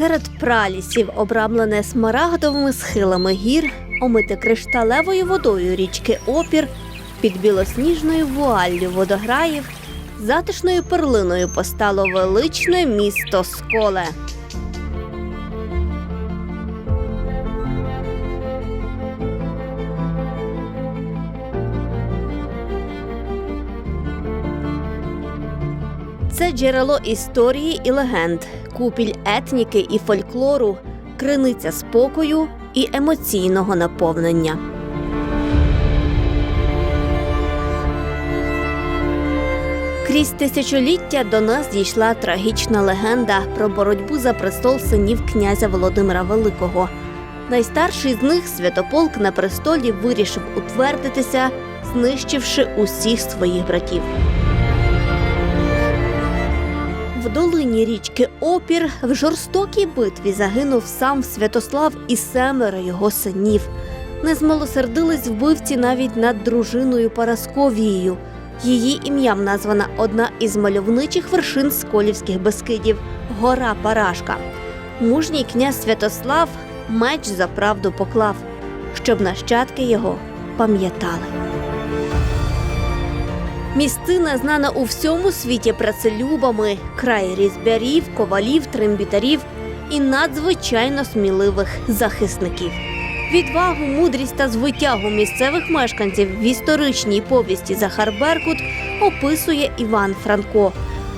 Серед пралісів, обрамлене смарагдовими схилами гір, омите кришталевою водою річки Опір, під білосніжною вуаллю водограїв, затишною перлиною постало величне місто Сколе. Це джерело історії і легенд, купіль етніки і фольклору, криниця спокою і емоційного наповнення. Крізь тисячоліття до нас дійшла трагічна легенда про боротьбу за престол синів князя Володимира Великого. Найстарший з них Святополк на престолі вирішив утвердитися, знищивши усіх своїх братів. В долині річки Опір в жорстокій битві загинув сам Святослав і семеро його синів. Не змилосердились вбивці навіть над дружиною Парасковією. Її ім'ям названа одна із мальовничих вершин Сколівських Бескидів гора Парашка. Мужній князь Святослав меч за правду поклав, щоб нащадки його пам'ятали. Місцина знана у всьому світі працелюбами, край різбярів, ковалів, трембітарів і надзвичайно сміливих захисників. Відвагу, мудрість та звитягу місцевих мешканців в історичній повісті Захар Беркут описує Іван Франко.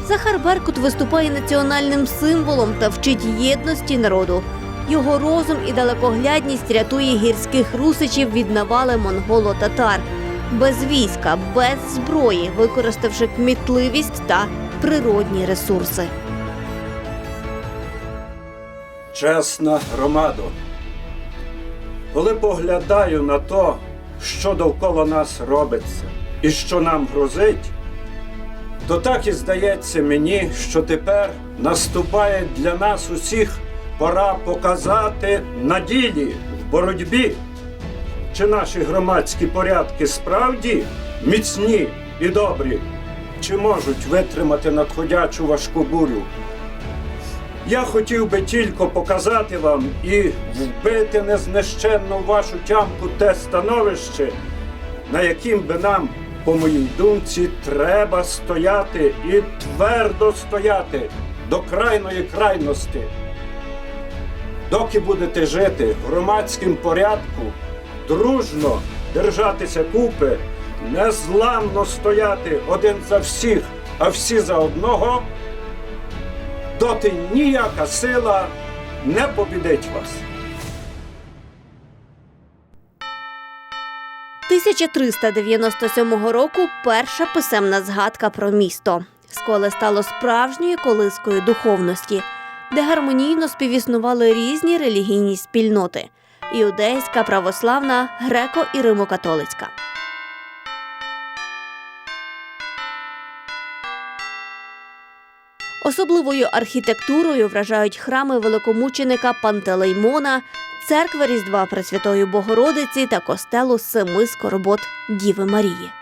Захар Беркут виступає національним символом та вчить єдності народу. Його розум і далекоглядність рятує гірських русичів від навали монголо-татар без війська, без зброї, використавши кмітливість та природні ресурси. Чесна громадо, коли поглядаю на то, що довкола нас робиться і що нам грозить, то так і здається мені, що тепер наступає для нас усіх пора показати на ділі в боротьбі, чи наші громадські порядки справді міцні і добрі, чи можуть витримати надходячу важку бурю. Я хотів би тільки показати вам і вбити незнищенно вашу тямку те становище, на яким би нам, по моїй думці, треба стояти і твердо стояти до крайної крайності. Доки будете жити в громадському порядку, дружно держатися купи, незламно стояти один за всіх, а всі за одного доти ніяка сила не побідить вас. 1397 року перша писемна згадка про місто. Сколе стало справжньою колискою духовності, де гармонійно співіснували різні релігійні спільноти: іудейська, православна, греко і римокатолицька. Особливою архітектурою вражають храми великомученика Пантелеймона, церква Різдва Пресвятої Богородиці та костелу Семи Скорбот Діви Марії.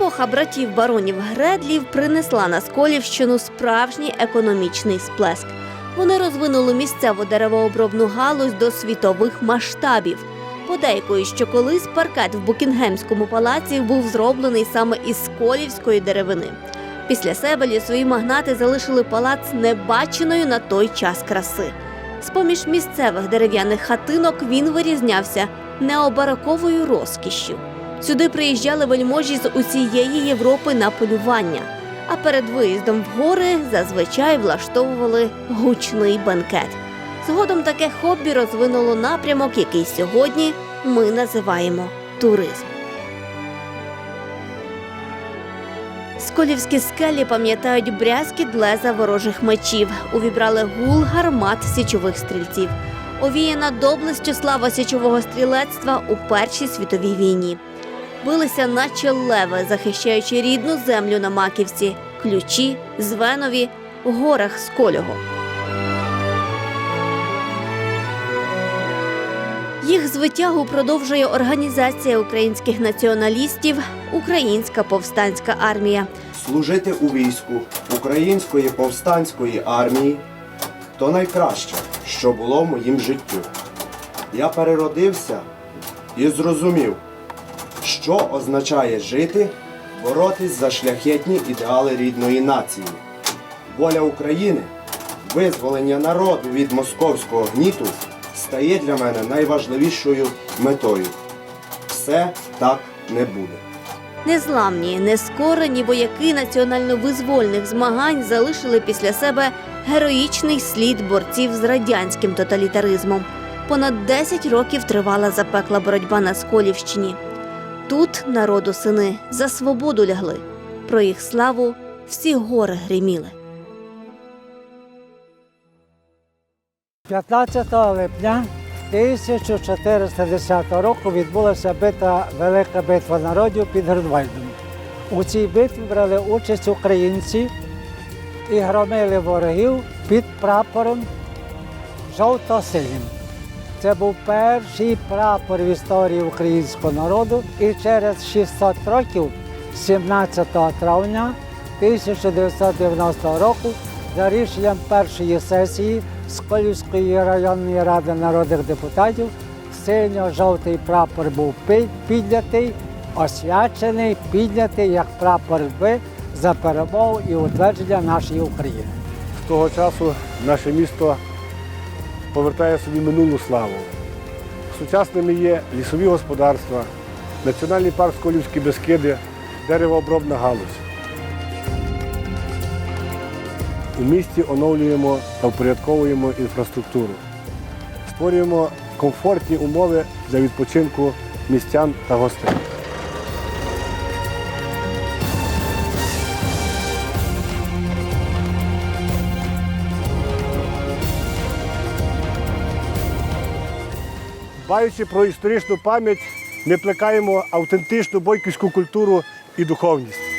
Епоха братів баронів Гредлів принесла на Сколівщину справжній економічний сплеск. Вони розвинули місцеву деревообробну галузь до світових масштабів. Подейкують, що колись паркет в Букінгемському палаці був зроблений саме із сколівської деревини. Після себе лісові магнати залишили палац небаченою на той час краси. З-поміж місцевих дерев'яних хатинок він вирізнявся необараковою розкішшю. Сюди приїжджали вельможі з усієї Європи на полювання, а перед виїздом в гори зазвичай влаштовували гучний бенкет. Згодом таке хобі розвинуло напрямок, який сьогодні ми називаємо туризм. Сколівські скелі пам'ятають брязкіт леза ворожих мечів, увібрали гул гармат січових стрільців. Овіяна доблестю слава січового стрілецтва у Першій світовій війні. Билися наче леви, захищаючи рідну землю на Маківці, ключі, звенові, горах Сколього. Їх звитягу продовжує організація українських націоналістів Українська повстанська армія. Служити у війську Української повстанської армії то найкраще, що було в моїм життю. Я переродився і зрозумів, що означає жити, боротись за шляхетні ідеали рідної нації. Воля України, визволення народу від московського гніту стає для мене найважливішою метою. Все так не буде. Незламні, нескорені вояки національно-визвольних змагань залишили після себе героїчний слід борців з радянським тоталітаризмом. Понад 10 років тривала запекла боротьба на Сколівщині. Тут народу сини за свободу лягли. Про їх славу всі гори гриміли. 15 липня 1410 року відбулася битва Велика битва народів під Гринвальдом. У цій битві брали участь українці і громили ворогів під прапором жовто-синім. Це був перший прапор в історії українського народу, і через 600 років, 17 травня 1990 року, за рішенням першої сесії Сколівської районної ради народних депутатів синьо-жовтий прапор був піднятий, освячений, піднятий як прапор би за перемогу і утвердження нашої України. Того часу наше місто повертає собі минулу славу. Сучасними є лісові господарства, Національний парк Сколівські Бескиди, деревообробна галузь. У місті оновлюємо та впорядковуємо інфраструктуру. Створюємо комфортні умови для відпочинку містян та гостей. Дбаючи про історичну пам'ять, ми плекаємо автентичну бойківську культуру і духовність.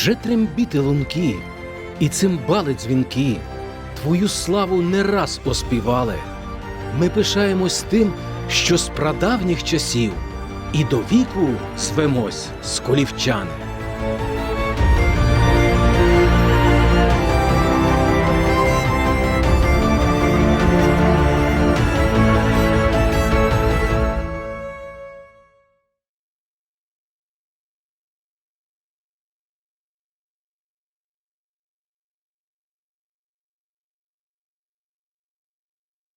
Вже трембіти лунки, і цимбали дзвінки, Твою славу не раз оспівали. Ми пишаємось тим, що з прадавніх часів, і до віку з сколівчани.